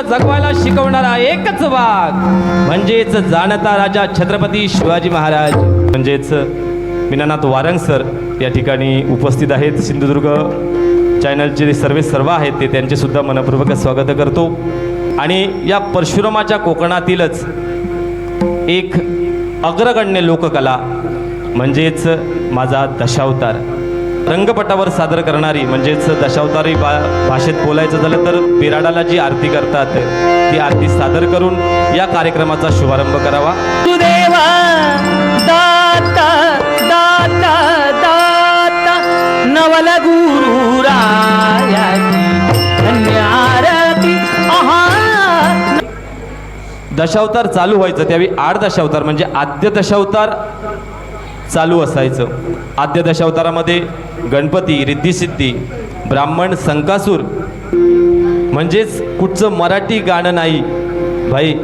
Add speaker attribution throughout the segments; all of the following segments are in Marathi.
Speaker 1: जगवायला शिकवणारा एकच वाघ. म्हणजेच जाणता राजा छत्रपती शिवाजी महाराज. म्हणजेच मीनानाथ वारंग सर या ठिकाणी उपस्थित आहेत. सिंधुदुर्ग चॅनलचे जे सर्वे सर्व आहेत ते त्यांचे सुद्धा मनपूर्वक स्वागत करतो. आणि या परशुरामाच्या कोकणातीलच एक अग्रगण्य लोककला म्हणजेच माझा दशावतार. रंगपटावर सादर करणारी म्हणजेच दशावतारी बा भाषेत बोलायचं झालं तर बिराडाला जी आरती करतात ती आरती सादर करून या कार्यक्रमाचा शुभारंभ करावा.
Speaker 2: सुदेवा दाता दाता दाता नवल
Speaker 1: दशावतार चालू व्हायचं त्यावेळी आठ दशावतार म्हणजे आद्य दशावतार चालू असायचं. आद्य दशावतारामध्ये गणपती रिद्धिसिद्धी ब्राह्मण संकासूर. म्हणजेच कुठचं मराठी गाणं नाही. भाई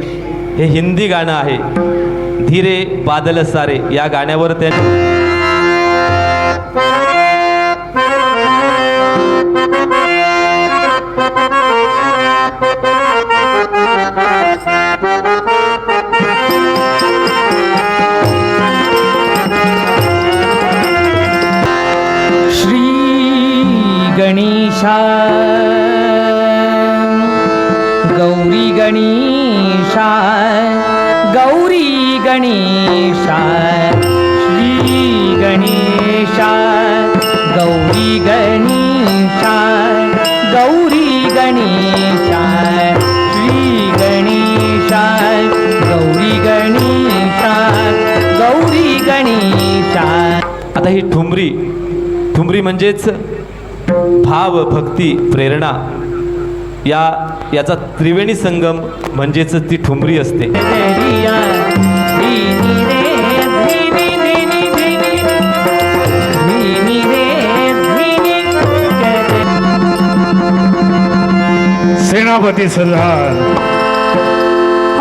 Speaker 1: हे हिंदी गाणं आहे. धीरे बादल सारे या गाण्यावर त्या
Speaker 2: you. गणेशा गौरी गणेशा गौरी गणेशा श्री गणेशा गौरी गणेशा गौरी गणेशा श्री गणेशा गौरी गणेशा गौरी गणेशा
Speaker 1: आता ही ठुमरी ठुमरी म्हणजेच भाव भक्ती प्रेरणा या याचा त्रिवेणी संगम म्हणजेच ती ठुमरी असते.
Speaker 3: सेनापती सरदार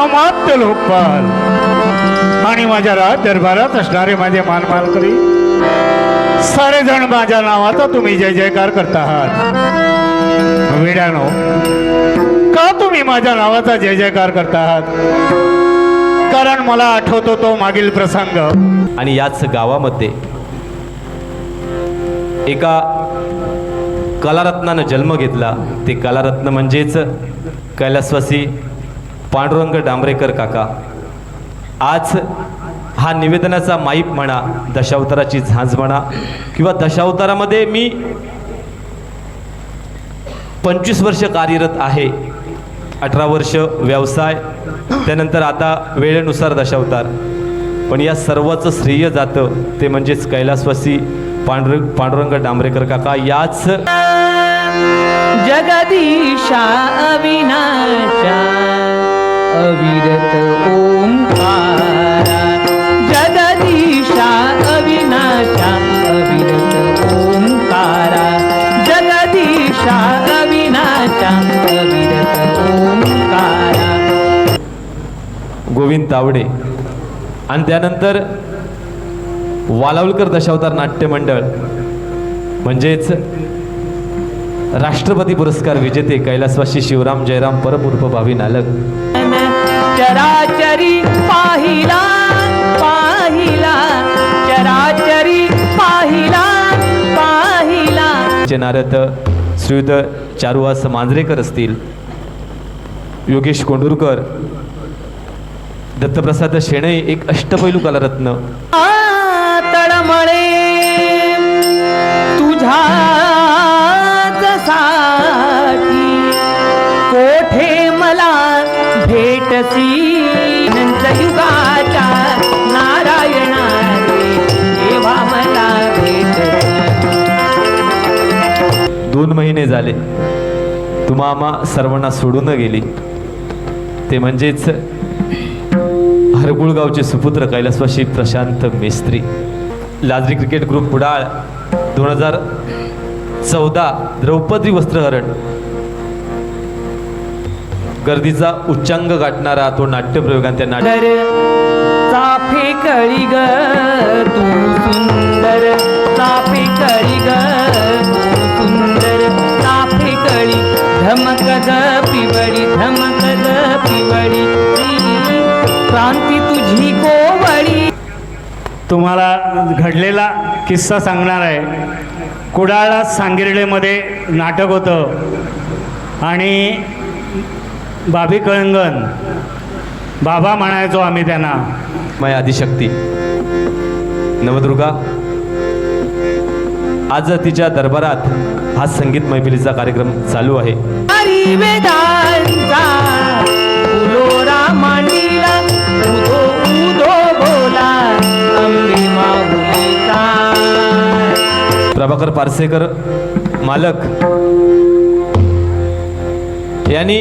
Speaker 3: अमात्य लोकपाल आणि माझ्या राज दरबारात असणारे माझे मानमालकरी सारेजण सारे जण माझ्या नावाचा तुम्ही जय जयकार करता आहात विड्यानो का तुम्ही माझ्या नावाचा जय जयकार करता आहात कारण मला आठवतो तो मागील प्रसंग.
Speaker 1: आणि याच गावामध्ये एका कलारत्नानं जन्म घेतला. ते कलारत्न म्हणजेच कैलासवासी पांडुरंग डांबरेकर काका. आज हा निवेदनाचा माईप म्हणा दशावताराची झांज म्हणा किंवा दशावतारामध्ये मी पंचवीस वर्ष कार्यरत आहे अठरा वर्ष व्यवसाय त्यानंतर आता वेळेनुसार दशावतार. पण या सर्वाचं श्रेय जातं ते म्हणजेच कैलासवासी पांडुर पांडुरंग डांबरेकर काका याच
Speaker 2: जगदीशा अविनाशा अविरत ओंकार.
Speaker 1: तावडे. आणि त्यानंतर वालावलकर दशावतार नाट्य मंडळ म्हणजेच राष्ट्रपती पुरस्कार विजेते कैलासवासी शिवराम जयराम परम उर्फ भावी नालक.
Speaker 2: चराचरी पाहिला पाहिला. चराचरी पाहिला पाहिला.
Speaker 1: चे नारद श्रीयुत चारुवास मांजरेकर असतील. योगेश कोंडूरकर दत्तप्रसाद शेणे एक अष्टपैलू कलारत्न.
Speaker 2: तळमळे साठी कोठे मला भेटसी?
Speaker 1: दोन महिने झाले. तुम्हा सर्वांना सोडून गेली. ते म्हणजेच हरगुळगावचे सुपुत्र कैलासवाशी प्रशांत मेस्त्री. लाजरी क्रिकेट ग्रुप कुडाळ दोन हजार चौदा द्रौपदी वस्त्रहरण. गर्दीचा उच्चांग गाठणारा तो नाट्यप्रयोगांत्या नाट्य
Speaker 2: चाफे कळी पिवळी पिवळी प्रांत कोवळी.
Speaker 3: तुम्हाला घडलेला किस्सा सांगणार आहे. कुडाळला सांगिर्डेमध्ये नाटक होतं. आणि बाबी कळंगण बाबा म्हणायचो आम्ही त्यांना.
Speaker 1: माय आदिशक्ती. नवदुर्गा आज तिच्या दरबारात हा संगीत मैफिलीचा कार्यक्रम चालू आहे. प्रभाकर पारसेकर मालक. यांनी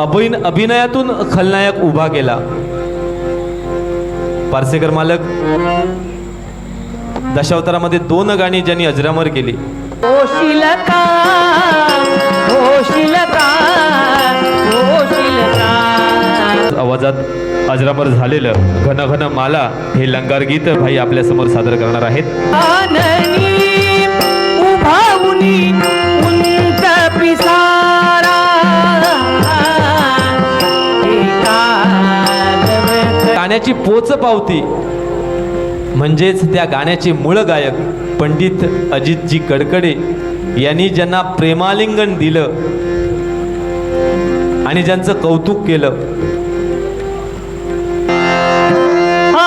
Speaker 1: अभिन अभिनयातून खलनायक उभा केला. पारसेकर मालक. दशावतारामध्ये दोन गाणी ज्यांनी अजरामर केली.
Speaker 2: ओ का
Speaker 1: आवाजात अजरामर झालेलं घन घन माला हे लंगार गीत भाई आपल्यासमोर सादर करणार आहेत. गाण्याची पोच पावती म्हणजेच त्या गाण्याचे मूळ गायक पंडित अजितजी कडकडे यांनी ज्यांना प्रेमालिंगन दिलं आणि ज्यांचं कौतुक केलं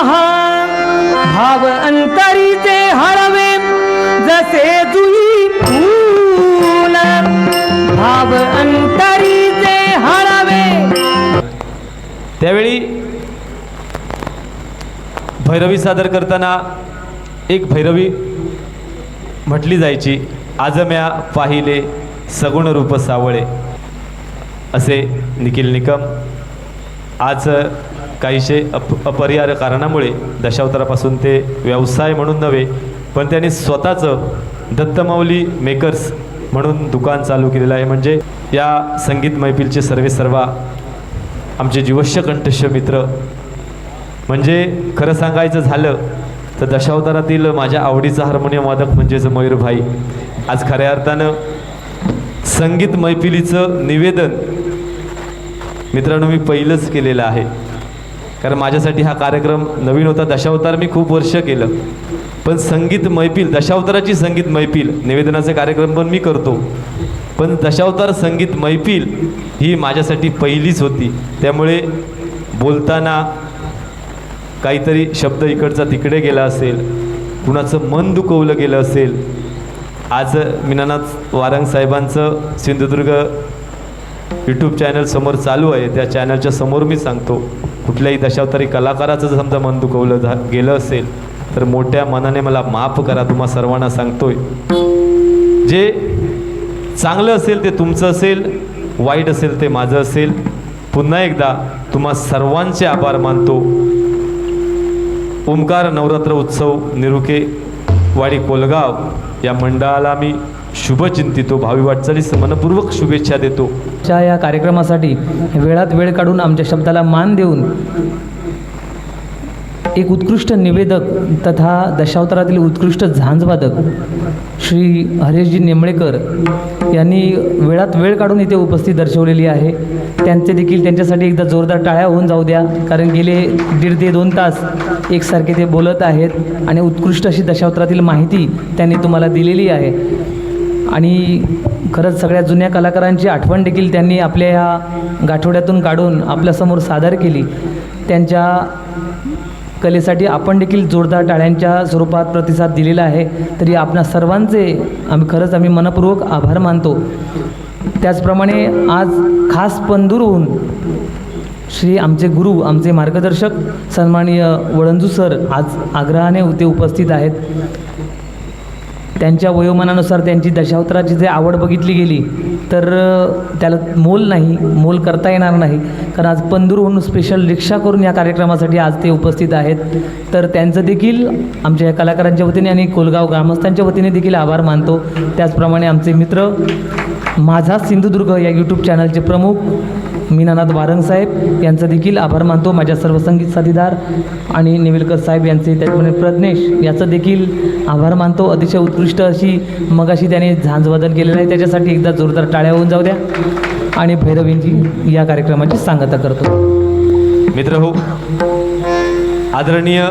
Speaker 2: आहा भाव अंतरीचे हळवे जसे जुई फूल. भाव अंतरीचे हळवे
Speaker 1: त्यावेळी भैरवी सादर करताना एक भैरवी म्हटली जायची आज म्या पाहिले सगुण रूप सावळे. असे निखिल निकम आज काहीशे अप अपरिहार्य कारणामुळे दशावतारापासून ते व्यवसाय म्हणून नव्हे पण त्यांनी स्वतःचं दत्तमाऊली मेकर्स म्हणून दुकान चालू केलेलं आहे. म्हणजे या संगीत मैफिलचे सर्वे सर्वा आमचे जीवश्य कंठस्थ मित्र. म्हणजे खरं सांगायचं झालं तर दशावतारातील माझ्या आवडीचा हार्मोनियम वादक म्हणजेच मयूरभाई. आज खऱ्या अर्थानं संगीत मैफिलीचं निवेदन मित्रांनो मी पहिलंच केलेलं आहे. कारण माझ्यासाठी हा कार्यक्रम नवीन होता दशावतार मी खूप वर्ष केलं. पण संगीत मैफिल दशावताराची संगीत मैफिल निवेदनाचे कार्यक्रम पण मी करतो. पण दशावतार संगीत मैफिल ही माझ्यासाठी पहिलीच होती. त्यामुळे बोलताना काहीतरी शब्द इकडचा तिकडे गेला असेल कुणाचं मन दुखवलं गेलं असेल. आज मीनानाथ वारंग साहेबांचं सिंधुदुर्ग यूट्यूब चॅनल समोर चालू आहे. त्या चॅनलच्या समोर मी सांगतो. कुठल्याही दशावतारी कलाकाराचं जर समजा मन दुखवलं झा गेलं असेल तर मोठ्या मनाने मला माफ करा. तुम्हा सर्वांना सांगतोय. जे चांगलं असेल ते तुमचं असेल वाईट असेल ते माझं असेल. पुन्हा एकदा तुम्हा सर्वांचे आभार मानतो. ओंकार नवरात्र उत्सव निरुके वाडी कोलगाव या मंडळाला मी शुभचिंतितो भावी वाटचालीस मनपूर्वक शुभेच्छा देतो.
Speaker 2: च्या या कार्यक्रमासाठी वेळात वेळ काढून आमच्या शब्दाला मान देऊन एक उत्कृष्ट निवेदक तथा दशावतारातील उत्कृष्ट झांजवादक श्री हरेशजी नेमळेकर यांनी वेळात वेळ काढून इथे उपस्थित दर्शवलेली आहे. त्यांचे देखील त्यांच्यासाठी एकदा जोरदार टाळ्या होऊन जाऊ द्या कारण गेले दीड ते दोन तास एकसारखे ते बोलत आहेत आणि उत्कृष्ट अशी दशावतारातील माहिती त्यांनी तुम्हाला दिलेली आहे. आणि खरंच सगळ्या जुन्या कलाकारांची आठवण देखील त्यांनी आपल्या या गाठोड्यातून काढून आपल्यासमोर सादर केली. त्यांच्या कलेसाठी आपण देखील जोरदार टाळ्यांच्या स्वरूपात प्रतिसाद दिलेला आहे. तरी आपणा सर्वांचे आम्ही खरंच आम्ही मनपूर्वक आभार मानतो. त्याचप्रमाणे आज खास पंदूरहून श्री आमचे गुरु आमचे मार्गदर्शक सन्माननीय वळंजू सर आज आग्रहाने ते उपस्थित आहेत. त्यांच्या वयोमानानुसार त्यांची दशावताराची जे आवड बघितली गेली तर त्याला मोल नाही मोल करता येणार नाही. कारण आज पंदूरहून स्पेशल रिक्षा करून या कार्यक्रमासाठी आज ते उपस्थित आहेत. तर त्यांचं देखील आमच्या या कलाकारांच्या वतीने आणि कोलगाव ग्रामस्थांच्या वतीने देखील आभार मानतो. त्याचप्रमाणे आमचे मित्र माझा सिंधुदुर्ग या यूट्यूब चॅनलचे प्रमुख मीनानाथ वारंग साहेब. यांचं देखील आभार मानतो माझ्या सर्व संगीत साथीदार आणि निवेलकर साहेब यांचे त्याचप्रमाणे प्रज्ञेश याचं देखील आभार मानतो. अतिशय उत्कृष्ट अशी मगाशी त्याने झांजवादन केलेलं आहे. त्याच्यासाठी एकदा जोरदार टाळ्या होऊन जाऊ द्या. आणि भैरवींची या कार्यक्रमाची सांगता करतो.
Speaker 1: मित्र हो आदरणीय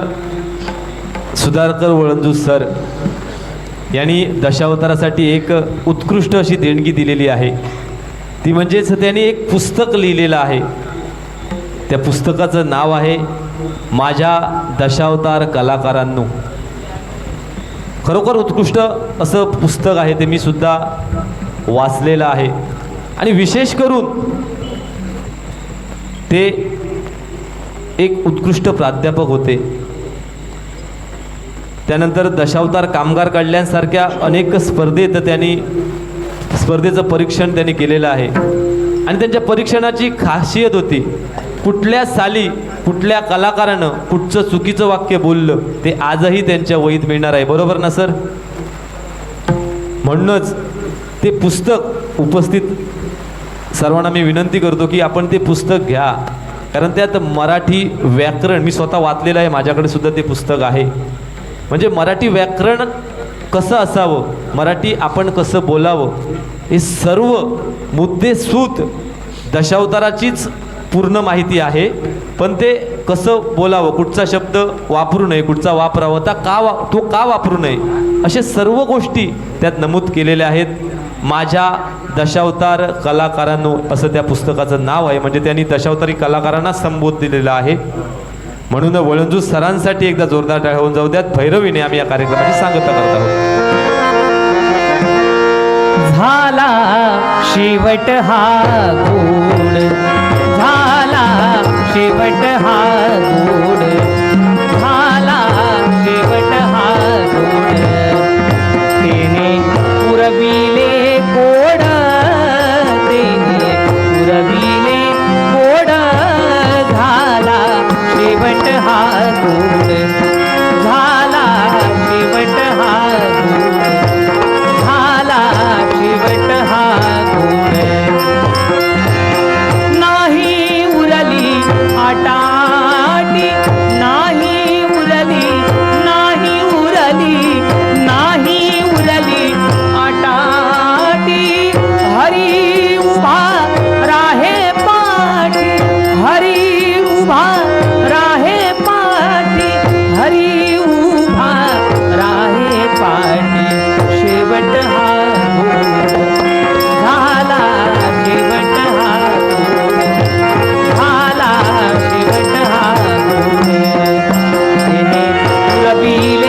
Speaker 1: सुधाकर वळंजू सर यांनी दशावतारासाठी एक उत्कृष्ट अशी देणगी दिलेली आहे. ती म्हणजेच त्यांनी एक पुस्तक लिहिलेलं आहे. त्या पुस्तकाचं नाव आहे माझ्या दशावतार कलाकारांनो. खरोखर उत्कृष्ट असं पुस्तक आहे ते मी सुद्धा वाचलेलं आहे. आणि विशेष करून ते एक उत्कृष्ट प्राध्यापक होते. त्यानंतर दशावतार कामगार कल्याणसारख्या अनेक स्पर्धेत त्यांनी स्पर्धेचं परीक्षण त्यांनी केलेलं आहे. आणि त्यांच्या परीक्षणाची खासियत होती कुठल्या साली कुठल्या कलाकारानं कुठचं चुकीचं वाक्य बोललं ते आजही त्यांच्या वहीत मिळणार आहे. बरोबर ना सर? म्हणूनच ते पुस्तक उपस्थित सर्वांना मी विनंती करतो की आपण ते पुस्तक घ्या. कारण त्यात मराठी व्याकरण मी स्वतः वाचलेलं आहे माझ्याकडे सुद्धा ते पुस्तक आहे. म्हणजे मराठी व्याकरण कसं असावं? मराठी आपण कसं बोलावं? हे सर्व मुद्देसूत दशावताराचीच पूर्ण माहिती आहे. पण ते कसं बोलावं? कुठचा शब्द वापरू नये कुठचा वापरावा? ता का वा तो का वापरू नये? असे सर्व गोष्टी त्यात नमूद केलेल्या आहेत. माझ्या दशावतार कलाकारांनो असं त्या पुस्तकाचं नाव आहे. म्हणजे त्यांनी दशावतारी कलाकारांना संबोध दिलेला आहे. म्हणून वळंजू सरांसाठी एकदा जोरदार टाळ होऊन जाऊ द्यात. भैरवीने आम्ही या कार्यक्रमाची सांगता करत आहोत.
Speaker 2: झाला शेवट हा गोड. झाला शेवट हा गोड. ভাবিল